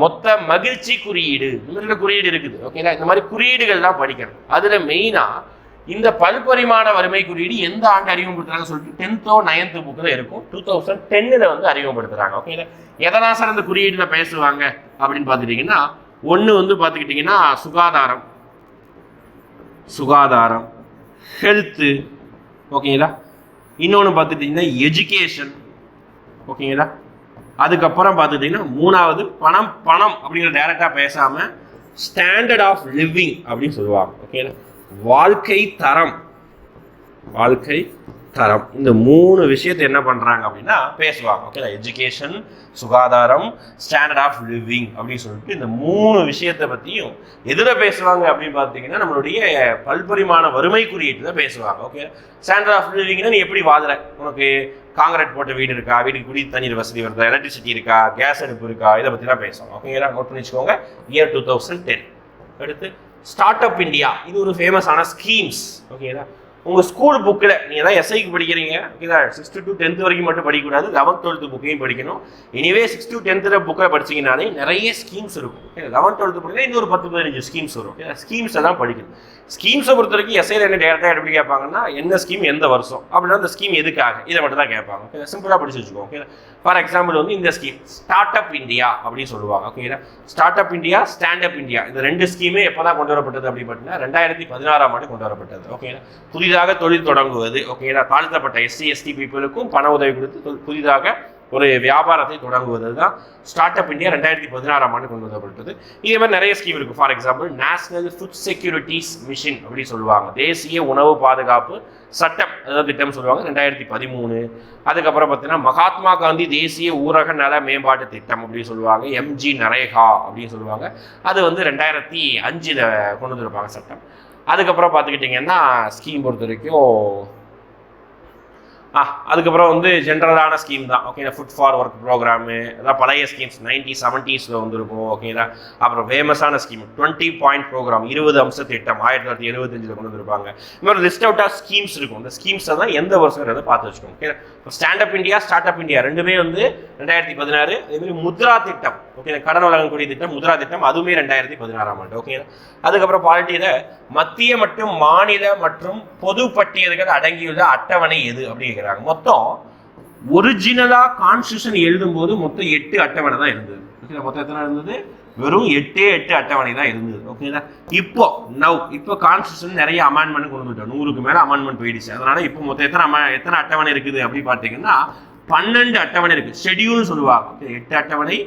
மொத்த மகிழ்ச்சி குறியீடு. இந்த மாதிரி குறியீடு இருக்குது. ஓகேங்களா இந்த மாதிரி குறியீடுகள் தான் படிக்கணும். அதுல மெயினா இந்த பல்பரிமாண வறுமை குறியீடு எந்த ஆண்டு அறிமுகப்படுத்துறாங்க சொல்லிட்டு டென்த்தோ நைன்த்து புக்கில் இருக்கும். டூ தௌசண்ட் டென்னில் வந்து அறிமுகப்படுத்துறாங்க. ஓகேங்களா எதனா சார் இந்த குறியீட்டில் பேசுவாங்க அப்படின்னு பார்த்துட்டிங்கன்னா ஒன்று வந்து பார்த்துக்கிட்டிங்கன்னா சுகாதாரம். சுகாதாரம். ஹெல்த்து ஓகேங்களா இன்னொன்று பார்த்துட்டிங்கன்னா எஜுகேஷன் ஓகேங்களா அதுக்கப்புறம் பார்த்துட்டிங்கன்னா மூணாவது பணம் பணம் அப்படிங்கிற டேரெக்டாக பேசாமல் ஸ்டாண்டர்ட் ஆஃப் லிவிங் அப்படின்னு சொல்லுவாங்க. ஓகேங்களா வாழ்க்கை தரம். வாழ்க்கை தரம். இந்த மூணு விஷயத்தை என்ன பண்ணுறாங்க அப்படின்னா பேசுவாங்க. ஓகேங்களா எஜுகேஷன் சுகாதாரம் ஸ்டாண்டர்ட் ஆஃப் லிவிங் அப்படின்னு சொல்லிட்டு இந்த மூணு விஷயத்தை பற்றியும் எதில் பேசுவாங்க அப்படின்னு பார்த்தீங்கன்னா நம்மளுடைய பல்பரிமாண வறுமை குறியீட்டு தான் பேசுவாங்க ஓகே ஸ்டாண்டர்ட் ஆஃப் லிவிங்னா நீ எப்படி வாதுற உனக்கு காங்கிரட் போட்ட வீடு இருக்கா? வீட்டுக்கு குடி தண்ணீர் வசதி வருதா எலக்ட்ரிசிட்டி இருக்கா? கேஸ் அடுப்பு இருக்கா? இதை பற்றிலாம் பேசுவோம். ஓகேங்களா நோட் பண்ணி வச்சுக்கோங்க இயர் டூ தௌசண்ட் டென் அடுத்து ஸ்டார்ட் அப் இந்தியா இது ஒரு ஃபேமஸான ஸ்கீம்ஸ் ஓகேங்களா உங்கள் ஸ்கூல் புக்கில் நீங்கள் தான் எஸ்ஐக்கு படிக்கிறீங்க. ஓகேதா சிக்ஸ்த்து டு டென்த் வரைக்கும் மட்டும் படிக்கக்கூடாது. லெவன்த் டுவெல்த்து புக்கையும் படிக்கணும். எனிவே சிக்ஸ் டு டென்த்தில் புக்கை படிச்சிங்கனாலே நிறைய ஸ்கீம்ஸ் இருக்கும். ஓகே லெவன்த் டுவெல்த்து படிக்கலாம் இன்னொரு பத்து பதினஞ்சு ஸ்கீம்ஸ் வரும். ஸ்கீம்ஸை தான் படிக்கணும். ஸ்கீம்ஸை பொறுத்த வரைக்கும் எஸ்ஐயில் என்ன டேரெக்டாக எப்படி கேட்பாங்கன்னா என்ன ஸ்கீம் எந்த வருஷம்? அப்படின்னா அந்த ஸ்கீம் எதுக்காக? இதை மட்டும் தான் கேட்பாங்க. ஓகே சிம்பிளாக படிச்சு வச்சுக்கோங்க ஓகே ஃபார் எக்ஸாம்பிள் வந்து இந்த ஸ்கீம் ஸ்டார்ட் அப் இந்தியா அப்படின்னு சொல்லுவாங்க ஓகேங்களா start up India stand up India இந்த ரெண்டு ஸ்கீமே எப்போ தான் கொண்டு வரப்பட்டது அப்படின்னு பார்த்தீங்கன்னா ரெண்டாயிரத்தி பதினாறாம் ஆண்டு கொண்டு வரப்பட்டது ஓகேங்களா புதிதாக தொழில் தொடங்குவது ஓகேங்களா தாழ்த்தப்பட்ட எஸ்சி எஸ்டி பீப்புளுக்கும் பண உதவி கொடுத்து புதிதாக ஒரு வியாபாரத்தை தொடங்குவது தான் ஸ்டார்ட் அப் இந்தியா ரெண்டாயிரத்தி பதினாறாம் ஆண்டு கொண்டு வரப்பட்டது இதே மாதிரி நிறைய ஸ்கீம் இருக்குது for example national food securities mission அப்படின்னு சொல்லுவாங்க. தேசிய உணவு பாதுகாப்பு சட்டம் அதாவது திட்டம் சொல்லுவாங்க ரெண்டாயிரத்தி பதிமூணு. அதுக்கப்புறம் பார்த்தீங்கன்னா மகாத்மா காந்தி தேசிய ஊரக நல மேம்பாட்டு திட்டம் அப்படின்னு சொல்லுவாங்க. எம்ஜி நரேகா அப்படின்னு சொல்லுவாங்க. அது வந்து ரெண்டாயிரத்தி அஞ்சில் கொண்டு வந்திருப்பாங்க சட்டம். அதுக்கப்புறம் பார்த்துக்கிட்டிங்கன்னா ஸ்கீம் பொறுத்த வரைக்கும் ஆ அதுக்கப்புறம் வந்து ஜென்ரலான ஸ்கீம் தான். Okay food for work programme அதான் பழைய ஸ்கீம்ஸ் நைன்டி செவன்ட்டீஸில் வந்துருக்கும். ஓகேங்களா அப்புறம் ஃபேமஸான ஸ்கீம் டுவெண்ட்டி பாயிண்ட் ப்ரோக்ராம் இருபது அம்ச திட்டம் ஆயிரத்தி தொள்ளாயிரத்தி எழுபத்தஞ்சில் கொண்டு வந்திருப்பாங்க. இந்த மாதிரி லிஸ்ட் அவுட் ஆஃப் ஸ்கீம்ஸ் இருக்கும். இந்த ஸ்கீம்ஸை தான் எந்த வருஷங்கிறத பார்த்து வச்சுக்கோங்க stand up stand up India start up India ரெண்டுமே வந்து ரெண்டாயிரத்தி பதினாறு அதேமாதிரி முத்ரா திட்டம். ஓகே கடன் வழங்கக்கூடிய திட்டம் முத்ரா திட்டம் அதுவுமே ரெண்டாயிரத்தி பதினாறாம் ஆண்டு ஓகே அதுக்கப்புறம் பாலிட்டியில் மத்திய மற்றும் மாநில மற்றும் பொது பட்டியல்கள் அடங்கியுள்ள அட்டவணை எது அப்படின்னு கேட்குறாங்க மொத்தம் ஒரிஜினலாக கான்ஸ்டியூஷன் எழுதும்போது மொத்தம் எட்டு அட்டவணை தான் இருந்தது. ஓகே மொத்தம் எத்தனை இருந்தது? வெறும் எட்டே எட்டு அட்டவணை தான் இருந்தது. ஓகேங்களா? இப்போ நவ் இப்போ கான்ஸ்டியூஷன் நிறைய அமெண்ட்மெண்ட் கொண்டு வந்துட்டோம் நூறுக்கு மேலே அமெண்ட்மெண்ட் போயிடுச்சு. அதனால இப்போ மொத்தம் எத்தனை amendment- எத்தனை அட்டவணை இருக்குது அப்படின்னு பார்த்தீங்கன்னா பன்னெண்டு அட்டவணை இருக்குது ஷெடியூல்னு சொல்லுவாங்க ஓகே எட்டு அட்டவணை.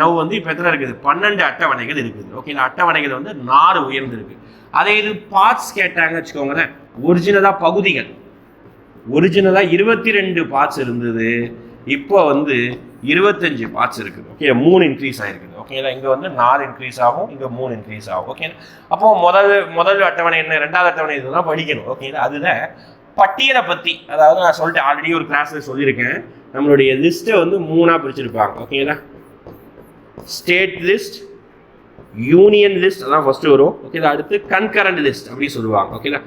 நவ் வந்து இப்போ எத்தனை இருக்குது? பன்னெண்டு அட்டவணைகள் இருக்குது. ஓகேங்களா அட்டவணைகள் வந்து நாலு உயர்ந்திருக்கு. அதே இது பார்ட்ஸ் கேட்டாங்கன்னு வச்சுக்கோங்களேன். ஒரிஜினலாக பகுதிகள். ஒரிஜினலாக இருபத்தி ரெண்டு பார்ட்ஸ் இருந்தது. இப்போ வந்து இருபத்தஞ்சு பார்ட்ஸ் இருக்குது. ஓகே மூணு இன்க்ரீஸ் ஆகிருக்குது ஓகேங்களா இங்கே வந்து நாலு இன்க்ரீஸ் ஆகும். இங்கே மூணு இன்க்ரீஸ் ஆகும். ஓகே அப்போ முதல் முதல் அட்டவணை என்ன? ரெண்டாவது அட்டவணை இதெல்லாம் படிக்கணும். ஓகேங்களா அதில் பட்டியலை பற்றி அதாவது நான் சொல்லிட்டு ஆல்ரெடி ஒரு கிளாஸில் சொல்லியிருக்கேன். நம்மளுடைய லிஸ்ட்டை வந்து மூணாக பிரிச்சிருப்பாங்க ஓகேங்களா ஸ்டேட் லிஸ்ட் யூனியன் லிஸ்ட் அதான் ஃபஸ்ட்டு வரும் ஓகேங்களா அடுத்து கன்கரண்ட் லிஸ்ட் அப்படின்னு சொல்லுவாங்க ஓகேங்களா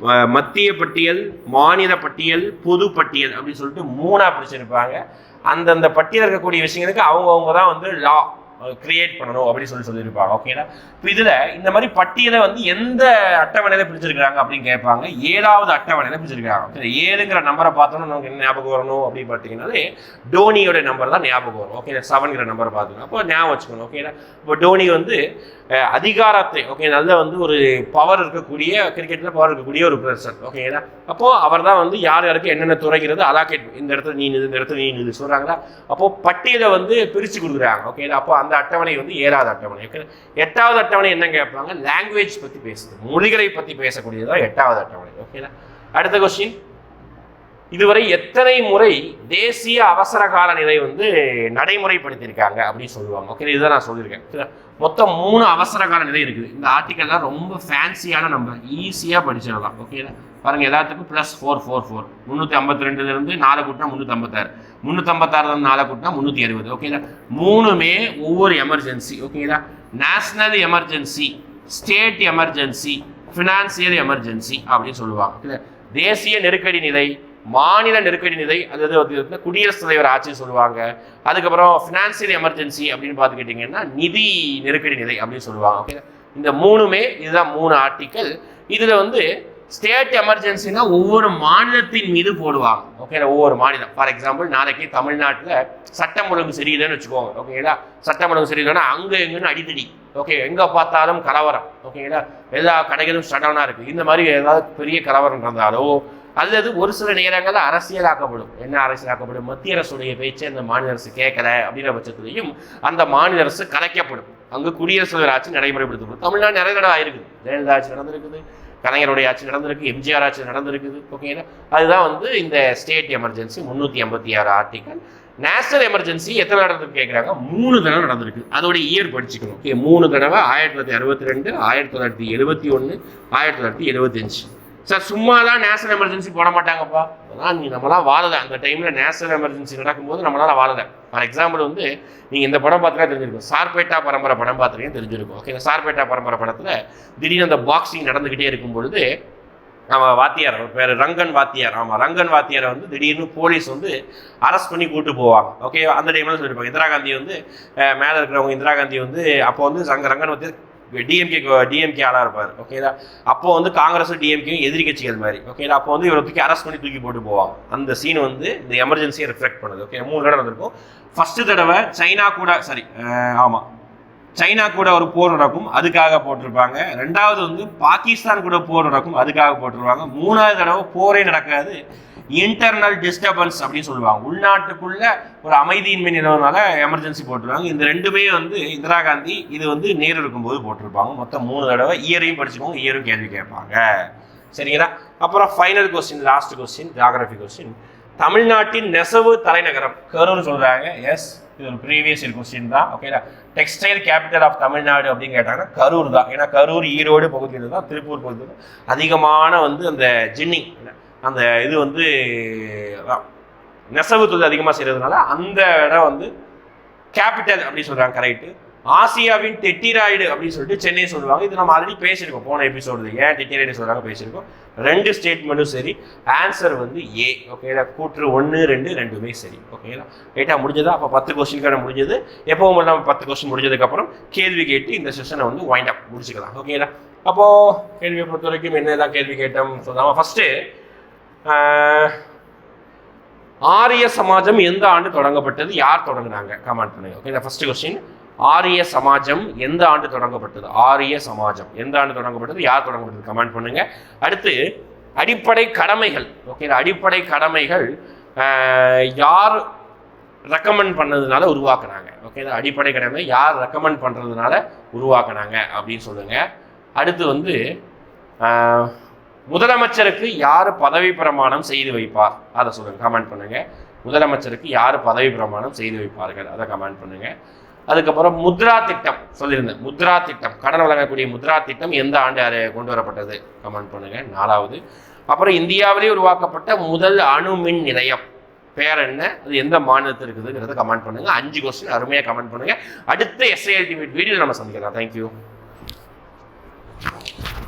ம- மத்திய பட்டியல் மாநில பட்டியல் பொது பட்டியல் அப்படின்னு சொல்லிட்டு மூணாக பிரிச்சிருப்பாங்க. அந்தந்த பட்டியல் இருக்கக்கூடிய விஷயங்களுக்கு அவங்கவுங்க தான் வந்து லா கிரியேட் பண்ணணும் அப்படின்னு சொல்லி சொல்லியிருப்பாங்க. ஓகேனா இப்போ இதில் இந்த மாதிரி பட்டியலை வந்து எந்த அட்டவணையில் பிரிச்சிருக்கிறாங்க அப்படின்னு கேட்பாங்க. ஏழாவது அட்டவணையில் பிடிச்சிருக்காங்க ஓகே ஏழுங்கிற நம்பரை பார்த்தோன்னா நமக்கு என்ன ஞாபகம் வரணும் அப்படின்னு பார்த்தீங்கன்னாலே டோனியோட நம்பர் தான் ஞாபகம் வரும். ஓகே செவன்கிற நம்பரை பார்த்துக்கணும் அப்போ ஞாபகம் வச்சுக்கணும். ஓகேனா இப்போ டோனி வந்து அதிகாரத்தை ஓகே நல்ல வந்து ஒரு பவர் இருக்கக்கூடிய கிரிக்கெட்டில் பவர் இருக்கக்கூடிய ஒரு பர்சன் ஓகேங்களா அப்போ அவர் தான் வந்து யார் யாருக்கு என்னென்ன துறைகிறது அலாக்கேட் இந்த இடத்துல நீ இந்த இடத்துல நீ சொல்கிறாங்களா அப்போது பட்டியலை வந்து பிரித்து கொடுக்குறாங்க. ஓகேங்களா அப்போ அந்த அட்டவணை வந்து ஏழாவது அட்டவணை. எட்டாவது அட்டவணை என்ன கேட்பாங்க? லாங்குவேஜ் பற்றி பேசுது. மொழிகளை பற்றி பேசக்கூடியது தான் எட்டாவது அட்டவணை. ஓகேங்களா அடுத்த கொஸ்டின் இதுவரை எத்தனை முறை தேசிய அவசர கால நிலை வந்து நடைமுறைப்படுத்தியிருக்காங்க அப்படின்னு சொல்லுவாங்க. ஓகே இதுதான் நான் சொல்லியிருக்கேன். மொத்தம் மூணு அவசர கால நிலை இருக்குது. இந்த ஆர்டிக்கல்லாம் ரொம்ப ஃபேன்சியான நம்ம ஈஸியாக படிச்சிடலாம். ஓகேங்களா பாருங்கள் எல்லாத்துக்கும் ப்ளஸ் ஃபோர் ஃபோர் ஃபோர் முந்நூற்றி ஐம்பத்தி ரெண்டுலேருந்து நாலு கூட்டினா முந்நூற்றி ஐம்பத்தாறு. முந்நூற்றம்பத்தாறு ஐம்பத்தாறுலேருந்து நாலு கூட்டினா முந்நூற்றி அறுபது ஓகேங்களா மூணுமே ஒவ்வொரு எமர்ஜென்சி ஓகேங்களா national emergency state emergency financial emergency அப்படின்னு சொல்லுவாங்க. தேசிய நெருக்கடி நிலை மாநில நெருக்கடி நிலை அதாவது வந்து குடியரசுத் தலைவர் ஆட்சி சொல்லுவாங்க. அதுக்கப்புறம் ஃபினான்சியல் எமர்ஜென்சி அப்படின்னு பார்த்துக்கிட்டிங்கன்னா நிதி நெருக்கடி நிலை அப்படின்னு சொல்லுவாங்க. ஓகே இந்த மூணுமே இதுதான் மூணு ஆர்டிக்கல் இதில் வந்து ஸ்டேட் எமர்ஜென்சினா ஒவ்வொரு மாநிலத்தின் மீது போடுவாங்க. ஓகேங்களா ஒவ்வொரு மாநிலம். ஃபார் எக்ஸாம்பிள் நாளைக்கு தமிழ்நாட்டில் சட்டம் ஒழுங்கு சரியில்லைன்னு வச்சுக்கோங்க. ஓகேங்களா சட்டம் ஒழுங்கு சரியில்லைன்னா அங்கே எங்கன்னு அடித்தடி. ஓகே எங்கே பார்த்தாலும் கலவரம். ஓகேங்களா எல்லா கடைகளும் ஷட் இருக்குது இந்த மாதிரி ஏதாவது பெரிய கலவரம் நடந்தாலோ அல்லது ஒரு சில நேரங்களில் அரசியலாக்கப்படும். என்ன அரசியலாக்கப்படும்? மத்திய அரசுடைய பேச்சை அந்த மாநில அரசு கேட்கல அப்படிங்கிற பட்சத்துலையும் அந்த மாநில அரசு கலைக்கப்படும். அங்கு குடியரசு ஆட்சி நடைமுறைப்படுத்தப்படும். தமிழ்நாடு நிறைய தடவை ஆயிருக்குது. ஜெயலலிதா ஆட்சி நடந்திருக்குது. கலைஞருடைய ஆட்சி நடந்திருக்கு எம்ஜிஆர் ஆட்சி நடந்திருக்குது ஓகேங்களா அதுதான் வந்து இந்த ஸ்டேட் எமர்ஜென்சி முந்நூற்றி ஐம்பத்தி ஆறு ஆர்டிக்கல் நேஷனல் எமர்ஜென்சி எத்தனை நடந்திருக்கு கேட்குறாங்க மூணு தடவை நடந்திருக்கு. அதோடைய இயர் படிச்சுக்கணும். ஓகே மூணு தடவை ஆயிரத்தி தொள்ளாயிரத்தி அறுபத்தி ரெண்டு ஆயிரத்தி தொள்ளாயிரத்தி எழுபத்தி ஒன்று ஆயிரத்தி தொள்ளாயிரத்தி எழுபத்தஞ்சு சார் சும்மா தான் நேஷனல் எமர்ஜென்சி போட மாட்டாங்கப்பா அதெல்லாம் நீ நம்மளாம் வாழலை. அந்த டைமில் நேஷனல் எமர்ஜென்சி நடக்கும்போது நம்மளால் வாழலை. ஃபார் எக்ஸாம்பிள் வந்து நீங்கள் இந்த படம் பார்த்துலாம் தெரிஞ்சிருக்கும். சார்பேட்டா பரம்பரை படம் பார்த்துருக்கீங்க தெரிஞ்சிருக்கும். ஓகே சார்பேட்டா பரம்பரை படத்தில் திடீர்னு அந்த பாக்ஸிங் நடந்துக்கிட்டே இருக்கும் பொழுது நம்ம வாத்தியார் பேர் ரங்கன் வாத்தியார். ஆமாம் ரங்கன் வாத்தியாரை வந்து திடீர்னு போலீஸ் வந்து அரெஸ்ட் பண்ணி கூட்டு போவாங்க. ஓகே அந்த டைமில் சொல்லியிருப்பாங்க இந்திரா காந்தி வந்து மேலே இருக்கிறவங்க இந்திரா காந்தி வந்து அப்போ வந்து ரங்க ரங்கன் வாத்தியார் டிஎம்கே டிஎம்கே ஆளாக இருப்பார். ஓகேதா அப்போ வந்து காங்கிரஸ் டிஎம்கே எதிரி கட்சிகள் மாதிரி. ஓகேதா அப்போ வந்து இவரை தூக்கி அரெஸ்ட் பண்ணி தூக்கி போட்டு போவாங்க. அந்த சீன் வந்து இந்த எமர்ஜென்சியை ரிஃப்ளெக்ட் பண்ணுது. ஓகே மூணு தடவை நடந்திருக்கும். ஃபர்ஸ்ட் தடவை சைனா கூட சாரி ஆமாம் சைனா கூட ஒரு போர் நடக்கும் அதுக்காக போட்டிருப்பாங்க. ரெண்டாவது வந்து பாகிஸ்தான் கூட போர் நடக்கும் அதுக்காக போட்டிருப்பாங்க. மூணாவது தடவை போரே நடக்காது. இன்டர்னல் டிஸ்டர்பன்ஸ் அப்படின்னு சொல்லுவாங்க. உள்நாட்டுக்குள்ள ஒரு அமைதியின்மை நிலவனால எமர்ஜென்சி போட்டுருவாங்க. இந்த ரெண்டுமே வந்து இந்திரா காந்தி இது வந்து நேரு இருக்கும்போது போட்டிருப்பாங்க. மொத்தம் மூணு தடவை இயரையும் படிச்சுக்கோங்க இயரும் கேள்வி கேட்பாங்க. சரிங்களா? அப்புறம் final question last question geography question தமிழ்நாட்டின் நெசவு தலைநகரம் கரூர் சொல்கிறாங்க எஸ் இது ஒரு ப்ரீவியஸ் இயர் கொஸ்டின் தான். ஓகேடா டெக்ஸ்டைல் கேபிட்டல் ஆஃப் தமிழ்நாடு அப்படின்னு கேட்டாங்கன்னா கரூர் தான். ஏன்னா கரூர் ஈரோடு பகுதியில் தான் திருப்பூர் பகுதியில் தான் அதிகமான வந்து அந்த ஜின்னிங் அந்த இது வந்து நெசவு தொழில் அதிகமாக செய்கிறதுனால அந்த இடம் வந்து கேபிட்டல் அப்படின்னு சொல்கிறாங்க கரெக்டு ஆசியாவின் டெட்டிராய்டு அப்படின்னு சொல்லிட்டு சென்னை சொல்லுவாங்க. இது நம்ம ஆல்ரெடி பேசியிருக்கோம். போன எபிசோடு ஏன் டெட்டிராய்டு சொல்கிறாங்க பேசியிருக்கோம். ரெண்டு ஸ்டேட்மெண்ட்டும் சரி. ஆன்சர் வந்து ஏ ஓகேடா கூற்று ஒன்று ரெண்டு ரெண்டுமே சரி ஓகேங்களா ரைட்டாக முடிஞ்சதா? அப்போ பத்து கொஸ்டின்கான முடிஞ்சது. எப்பவும் நம்ம பத்து கொஸ்டின் முடிஞ்சதுக்கப்புறம் கேள்வி கேட்டு இந்த செஷனை வந்து வைண்ட் அப் முடிச்சுக்கலாம் ஓகேங்களா அப்போது கேள்வியை பொறுத்த வரைக்கும் என்னதான் கேள்வி கேட்டோம்? சொல்லாமல் ஃபஸ்ட்டு ஆரிய சமாஜம் எந்த ஆண்டு தொடங்கப்பட்டது? யார் தொடங்கினாங்க? கமெண்ட் பண்ணுங்க ஓகே ஃபர்ஸ்ட் கொஸ்டின் ஆரிய சமாஜம் எந்த ஆண்டு தொடங்கப்பட்டது? ஆரிய சமாஜம் எந்த ஆண்டு தொடங்கப்பட்டது? யார் தொடங்கப்பட்டது? கமெண்ட் பண்ணுங்க. அடுத்து அடிப்படை கடமைகள். ஓகே அடிப்படை கடமைகள் யார் ரெக்கமெண்ட் பண்ணதுனால உருவாக்குனாங்க? ஓகே அடிப்படை கடமை யார் ரெக்கமெண்ட் பண்ணுறதுனால உருவாக்குனாங்க? அப்படின்னு சொல்லுங்க. அடுத்து வந்து முதலமைச்சருக்கு யார் பதவி பிரமாணம் செய்து வைப்பார்? அதை சொல்லுங்க கமெண்ட் பண்ணுங்க. முதலமைச்சருக்கு யார் பதவி பிரமாணம் செய்து வைப்பார்கள்? அதை கமெண்ட் பண்ணுங்க. அதுக்கப்புறம் முத்ரா திட்டம் சொல்லியிருந்தேன். முத்ரா திட்டம் கடன் வழங்கக்கூடிய முத்ரா திட்டம் எந்த ஆண்டு கொண்டு வரப்பட்டது? கமெண்ட் பண்ணுங்க. நாலாவது அப்புறம் இந்தியாவிலே உருவாக்கப்பட்ட முதல் அணு மின் நிலையம். பேர் என்ன? அது எந்த மாநிலத்தில் இருக்குதுங்கிறத கமெண்ட் பண்ணுங்க. அஞ்சு கொஸ்டின் அருமையாக கமெண்ட் பண்ணுங்க. அடுத்த எஸ்ஐ அல்டிமேட் வீடியோ நம்ம சந்திக்கலாம். தேங்க்யூ